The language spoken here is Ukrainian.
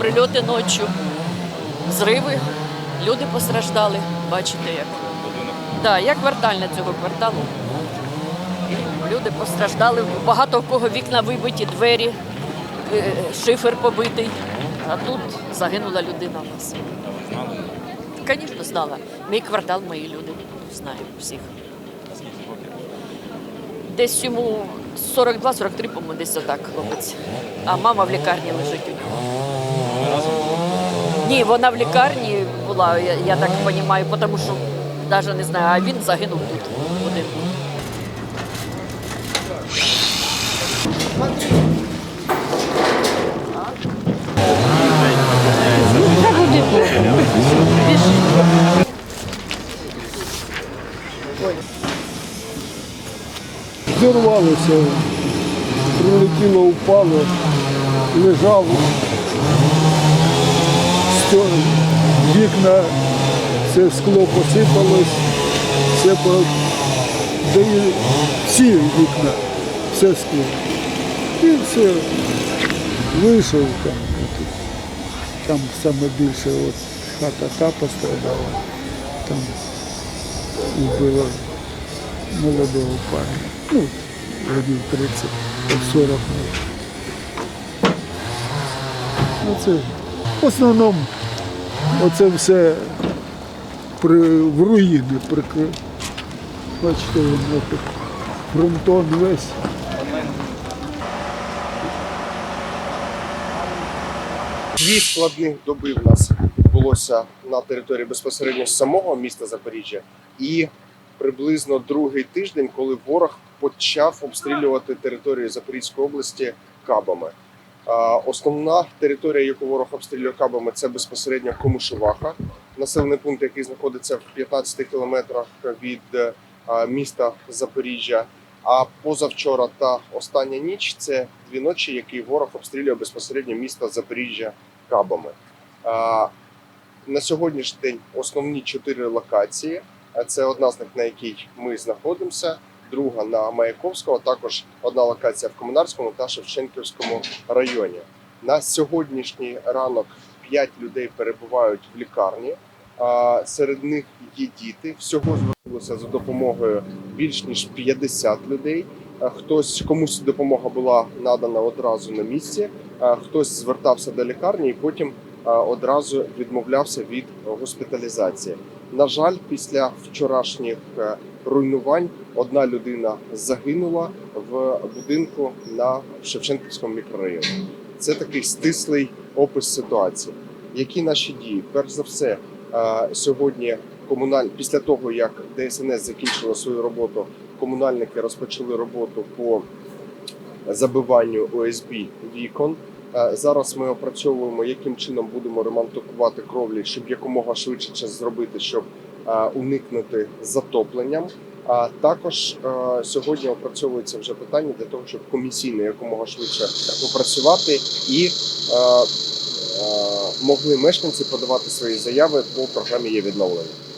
прильоти ночі, зриви, люди постраждали. Бачите, як. Да, як квартальна цього кварталу. Люди постраждали, багато в кого вікна вибиті, двері, е, шифер побитий. А тут загинула людина у нас. Звісно, знала. Мій квартал, мої люди. Знаємо всіх. Десь йому 42-43, по-моєму, десь отак хлопець. А мама в лікарні лежить у нього. Ні, вона в лікарні була, я, я так розумію, тому що навіть не знаю, а він загинув тут будинку. Зірвалося, прилетіло, упало, лежав, Сто- вікна, все скло посипалось, все по... да і всі вікна, все скло. І все, вийшов там. Там саме більше от, хата та пострадала, там вбило молодого парня. Ну, годів 30, там 40 може. Ну, це в основному оце все в руїни прикрив. Бачите, він отут фронтон весь. Дві складних доби в нас відбулося на території безпосередньо самого міста Запоріжжя, і приблизно другий тиждень, коли ворог почав обстрілювати територію Запорізької області кабами. Основна територія, яку ворог обстрілює кабами, це безпосередньо Комишуваха, населений пункт, який знаходиться в 15 кілометрах від е, міста Запоріжжя. А позавчора та остання ніч це дві ночі, які ворог обстрілює безпосередньо місто Запоріжжя кабами. На сьогоднішній день основні чотири локації. Це одна з них, на якій ми знаходимося, друга на Маяковського, також одна локація в Комунарському та Шевченківському районі. На сьогоднішній ранок п'ять людей перебувають в лікарні. А, Серед них є діти. Всього звернулося за допомогою більш ніж 50 людей. Хтось комусь допомога була надана одразу на місці, хтось звертався до лікарні і потім одразу відмовлявся від госпіталізації. На жаль, після вчорашніх е, руйнувань одна людина загинула в будинку на Шевченківському мікрорайоні. Це такий стислий опис ситуації. Які наші дії? Перш за все, е, сьогодні комуналь після того, як ДСНС закінчила свою роботу, комунальники розпочали роботу по забиванню ОСБ вікон. Е, Зараз ми опрацьовуємо, яким чином будемо ремонтувати кровлі, щоб якомога швидше це зробити, щоб е, уникнути затопленням. А також е, сьогодні опрацьовується вже питання для того, щоб комісійно якомога швидше попрацювати і могли мешканці подавати свої заяви по програмі є відновлення.